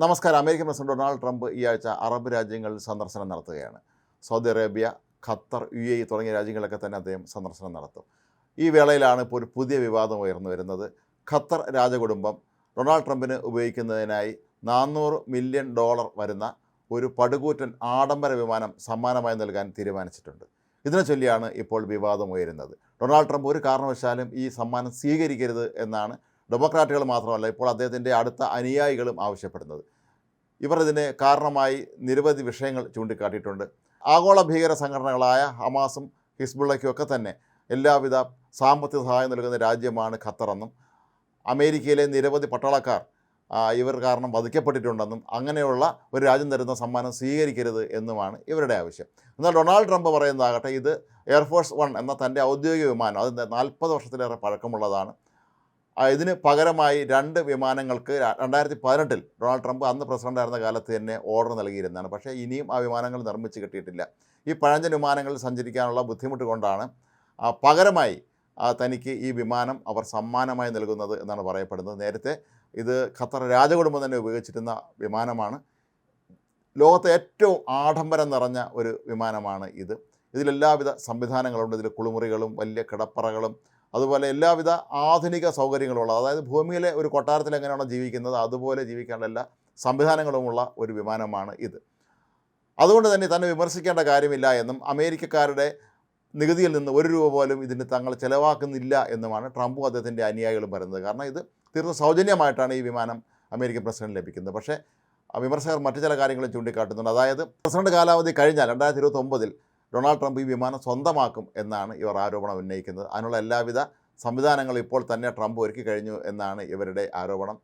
നമസ്കാരം. American president Donald Trump ഈ ആഴ്ച അറബ് രാജ്യങ്ങളിൽ സന്ദർശനം നടത്തുകയാണ്. Saudi Arabia Qatar U A തുടങ്ങിയ രാജ്യങ്ങളിലൊക്കെ തന്നെ അദ്ദേഹം സന്ദർശനം നടത്തും. ഈ വേളയിലാണ് ഇപ്പോൾ ഒരു പുതിയ വിവാദം ഉയർന്നു വരുന്നത്. ഖത്തർ രാജകുടുംബം ഡൊണാൾഡ് ട്രംപിന് ഉപയോഗിക്കുന്നതിനായി നാനൂറ് മില്യൺ ഡോളർ വരുന്ന ഒരു പടുകൂറ്റൻ ആഡംബര വിമാനം സമ്മാനമായി നൽകാൻ തീരുമാനിച്ചിട്ടുണ്ട്. ഇതിനെ ചൊല്ലിയാണ് ഇപ്പോൾ വിവാദം ഉയരുന്നത്. ഡൊണാൾഡ് ട്രംപ് ഒരു കാരണവശാലും ഈ സമ്മാനം സ്വീകരിക്കരുത് എന്നാണ് ഡെമോക്രാറ്റുകൾ മാത്രമല്ല ഇപ്പോൾ അദ്ദേഹത്തിന്റെ അടുത്ത അനുയായികളും ആവശ്യപ്പെടുന്നത്. ഇവർ ഇതിന് കാരണമായി നിരവധി വിഷയങ്ങൾ ചൂണ്ടിക്കാട്ടിയിട്ടുണ്ട്. ആഗോള ഭീകര സംഘടനകളായ ഹമാസും ഹിസ്ബുള്ളയ്ക്കുമൊക്കെ തന്നെ എല്ലാവിധ സാമ്പത്തിക സഹായം നൽകുന്ന രാജ്യമാണ് ഖത്തറെന്നും അമേരിക്കയിലെ നിരവധി പട്ടാളക്കാർ ഇവർ കാരണം വധിക്കപ്പെട്ടിട്ടുണ്ടെന്നും അങ്ങനെയുള്ള ഒരു രാജ്യം തരുന്ന സമ്മാനം സ്വീകരിക്കരുത് എന്നുമാണ് ഇവരുടെ ആവശ്യം. എന്നാൽ ഡൊണാൾഡ് ട്രംപ് പറയുന്നതാകട്ടെ ഇത് എയർഫോഴ്സ് വൺ എന്ന തന്റെ ഔദ്യോഗിക വിമാനം അത് നാൽപ്പത് വർഷത്തിലേറെ പഴക്കമുള്ളതാണ്. ഇതിന് പകരമായി രണ്ട് വിമാനങ്ങൾക്ക് രണ്ടായിരത്തി പതിനെട്ടിൽ ഡൊണാൾഡ് ട്രംപ് അന്ന് പ്രസിഡന്റായിരുന്ന കാലത്ത് തന്നെ ഓർഡർ നൽകിയിരുന്നതാണ്. പക്ഷേ ഇനിയും ആ വിമാനങ്ങൾ നിർമ്മിച്ച് കിട്ടിയിട്ടില്ല. ഈ പഴഞ്ചൻ വിമാനങ്ങളിൽ സഞ്ചരിക്കാനുള്ള ബുദ്ധിമുട്ട് കൊണ്ടാണ് പകരമായി തനിക്ക് ഈ വിമാനം അവർ സമ്മാനമായി നൽകുന്നത് എന്നാണ് പറയപ്പെടുന്നത്. നേരത്തെ ഇത് ഖത്തർ രാജകുടുംബം തന്നെ ഉപയോഗിച്ചിരുന്ന വിമാനമാണ്. ലോകത്തെ ഏറ്റവും ആഡംബരം നിറഞ്ഞ ഒരു വിമാനമാണ് ഇത്. ഇതിലെല്ലാവിധ സംവിധാനങ്ങളുണ്ട്. ഇതിൽ കുളിമുറികളും വലിയ കിടപ്പറകളും അതുപോലെ എല്ലാവിധ ആധുനിക സൗകര്യങ്ങളുള്ള അതായത് ഭൂമിയിലെ ഒരു കൊട്ടാരത്തിൽ എങ്ങനെയാണോ ജീവിക്കുന്നത് അതുപോലെ ജീവിക്കാനുള്ള എല്ലാ സംവിധാനങ്ങളുമുള്ള ഒരു വിമാനമാണ് ഇത്. അതുകൊണ്ട് തന്നെ തന്നെ വിമർശിക്കേണ്ട കാര്യമില്ല എന്നും അമേരിക്കക്കാരുടെ നികുതിയിൽ നിന്ന് ഒരു രൂപ പോലും ഇതിന് തങ്ങൾ ചിലവാക്കുന്നില്ല എന്നുമാണ് ട്രംപും അദ്ദേഹത്തിന്റെ അനുയായികളും പറയുന്നത്. കാരണം ഇത് തീർത്തും സൗജന്യമായിട്ടാണ് ഈ വിമാനം അമേരിക്കൻ പ്രസിഡന്റ് ലഭിക്കുന്നത്. പക്ഷേ വിമർശകർ മറ്റു ചില കാര്യങ്ങളും ചൂണ്ടിക്കാട്ടുന്നുണ്ട്. അതായത് പ്രസിഡന്റ് കാലാവധി കഴിഞ്ഞാൽ രണ്ടായിരത്തി ഇരുപത്തൊമ്പതിൽ ഡൊണാൾഡ് ട്രംപ് ഈ വിമാനം സ്വന്തമാക്കും എന്നാണ് ഇവർ ആരോപണം ഉന്നയിക്കുന്നത്. അതിനുള്ള എല്ലാവിധ സംവിധാനങ്ങളും ഇപ്പോൾ തന്നെ ട്രംപ് ഒരുക്കി കഴിഞ്ഞു എന്നാണ് ഇവരുടെ ആരോപണം.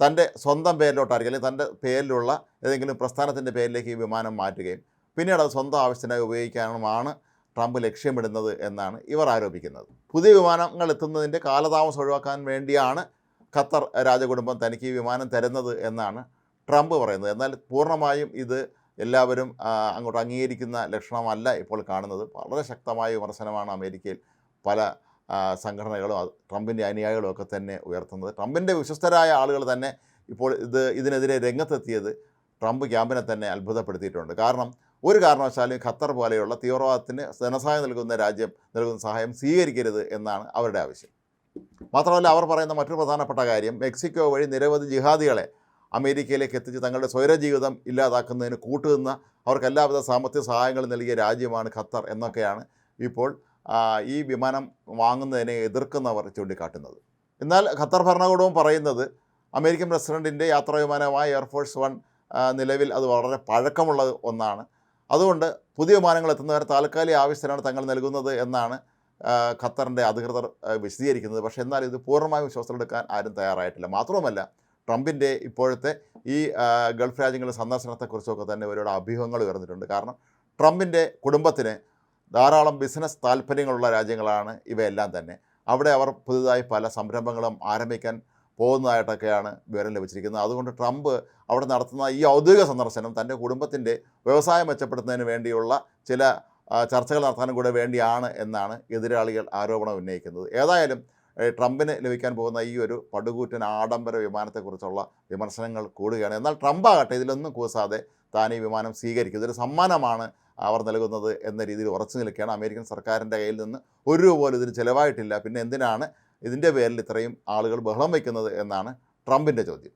തന്റെ സ്വന്തം പേരിലോട്ടായിരിക്കും അല്ലെങ്കിൽ തന്റെ പേരിലുള്ള ഏതെങ്കിലും പ്രസ്ഥാനത്തിന്റെ പേരിലേക്ക് ഈ വിമാനം മാറ്റുകയും പിന്നീട് അത് സ്വന്തം ആവശ്യത്തിനായി ഉപയോഗിക്കാനുമാണ് ട്രംപ് ലക്ഷ്യമിടുന്നത് എന്നാണ് ഇവർ ആരോപിക്കുന്നത്. പുതിയ വിമാനങ്ങൾ എത്തുന്നതിന്റെ കാലതാമസം ഒഴിവാക്കാൻ വേണ്ടിയാണ് ഖത്തർ രാജകുടുംബം തനിക്ക് ഈ വിമാനം തരുന്നത് എന്നാണ് ട്രംപ് പറയുന്നത്. എന്നാൽ പൂർണമായും ഇത് എല്ലാവരും അങ്ങോട്ട് അംഗീകരിക്കുന്ന ലക്ഷണമല്ല ഇപ്പോൾ കാണുന്നത്. വളരെ ശക്തമായ വിമർശനമാണ് അമേരിക്കയിൽ പല സംഘടനകളും ട്രംപിന്റെ അനുയായികളും ഒക്കെ തന്നെ ഉയർത്തുന്നത്. ട്രംപിന്റെ വിശ്വസ്തരായ ആളുകൾ തന്നെ ഇപ്പോൾ ഇത് ഇതിനെതിരെ രംഗത്തെത്തിയത് ട്രംപ് ക്യാമ്പിനെ തന്നെ അത്ഭുതപ്പെടുത്തിയിട്ടുണ്ട്. കാരണം ഒരു കാരണവശാലും ഖത്തർ പോലെയുള്ള തീവ്രവാദത്തിന് ധനസഹായം നൽകുന്ന രാജ്യം നൽകുന്ന സഹായം സ്വീകരിക്കരുത് എന്നാണ് അവരുടെ ആവശ്യം. മാത്രമല്ല അവർ പറയുന്ന മറ്റൊരു പ്രധാനപ്പെട്ട കാര്യം മെക്സിക്കോ വഴി നിരവധി ജിഹാദികളെ അമേരിക്കയിലേക്ക് എത്തിച്ച് തങ്ങളുടെ സ്വൈരജീവിതം ഇല്ലാതാക്കുന്നതിന് കൂട്ടുനിന്ന അവർക്ക് എല്ലാവിധ സാമ്പത്തിക സഹായങ്ങളും നൽകിയ രാജ്യമാണ് ഖത്തർ എന്നൊക്കെയാണ് ഇപ്പോൾ ഈ വിമാനം വാങ്ങുന്നതിനെ എതിർക്കുന്നവർ ചൂണ്ടിക്കാട്ടുന്നത്. എന്നാൽ ഖത്തർ ഭരണകൂടവും പറയുന്നത് അമേരിക്കൻ പ്രസിഡന്റിന്റെ യാത്രാ വിമാനമായ എയർഫോഴ്സ് വൺ നിലവിൽ അത് വളരെ പഴക്കമുള്ള ഒന്നാണ്. അതുകൊണ്ട് പുതിയ വിമാനങ്ങൾ എത്തുന്നവരെ താൽക്കാലിക ആവശ്യത്തിനാണ് തങ്ങൾ നൽകുന്നത് എന്നാണ് ഖത്തറിന്റെ അധികൃതർ വിശദീകരിക്കുന്നത്. പക്ഷേ എന്നാൽ ഇത് പൂർണമായും വിശ്വാസത്തിലെടുക്കാൻ ആരും തയ്യാറായിട്ടില്ല. മാത്രവുമല്ല ട്രംപിന്റെ ഇപ്പോഴത്തെ ഈ ഗൾഫ് രാജ്യങ്ങളുടെ സന്ദർശനത്തെക്കുറിച്ചൊക്കെ തന്നെ ഒരുപാട് അഭ്യൂഹങ്ങൾ ഉയർന്നിട്ടുണ്ട്. കാരണം ട്രംപിന്റെ കുടുംബത്തിന് ധാരാളം ബിസിനസ് താല്പര്യങ്ങളുള്ള രാജ്യങ്ങളാണ് ഇവയെല്ലാം തന്നെ. അവിടെ അവർ പുതുതായി പല സംരംഭങ്ങളും ആരംഭിക്കാൻ പോകുന്നതായിട്ടൊക്കെയാണ് വിവരം ലഭിച്ചിരിക്കുന്നത്. അതുകൊണ്ട് ട്രംപ് അവിടെ നടത്തുന്ന ഈ ഔദ്യോഗിക സന്ദർശനം തന്റെ കുടുംബത്തിന്റെ വ്യവസായം മെച്ചപ്പെടുത്തുന്നതിന് വേണ്ടിയുള്ള ചില ചർച്ചകൾ നടത്താനും കൂടെ വേണ്ടിയാണ് എന്നാണ് എതിരാളികൾ ആരോപണം ഉന്നയിക്കുന്നത്. ഏതായാലും ട്രംപിന് ലഭിക്കാൻ പോകുന്ന ഈ ഒരു പടുകൂറ്റൻ ആഡംബര വിമാനത്തെക്കുറിച്ചുള്ള വിമർശനങ്ങൾ കൂടുകയാണ്. എന്നാൽ ട്രംപ് ആകട്ടെ ഇതിലൊന്നും കൂസാതെ താൻ ഈ വിമാനം സ്വീകരിക്കും. ഇതൊരു സമ്മാനമാണ് അവർ നൽകുന്നത് എന്ന രീതിയിൽ ഉറച്ചു നിൽക്കുകയാണ് അമേരിക്കൻ സർക്കാരിന്റെ കയ്യിൽ നിന്ന്. ഒരു രൂപ പോലും ഇതിന് ചിലവായിട്ടില്ല. പിന്നെ എന്തിനാണ് ഇതിന്റെ പേരിൽ ഇത്രയും ആളുകൾ ബഹളം വയ്ക്കുന്നത് എന്നാണ് ട്രംപിന്റെ ചോദ്യം.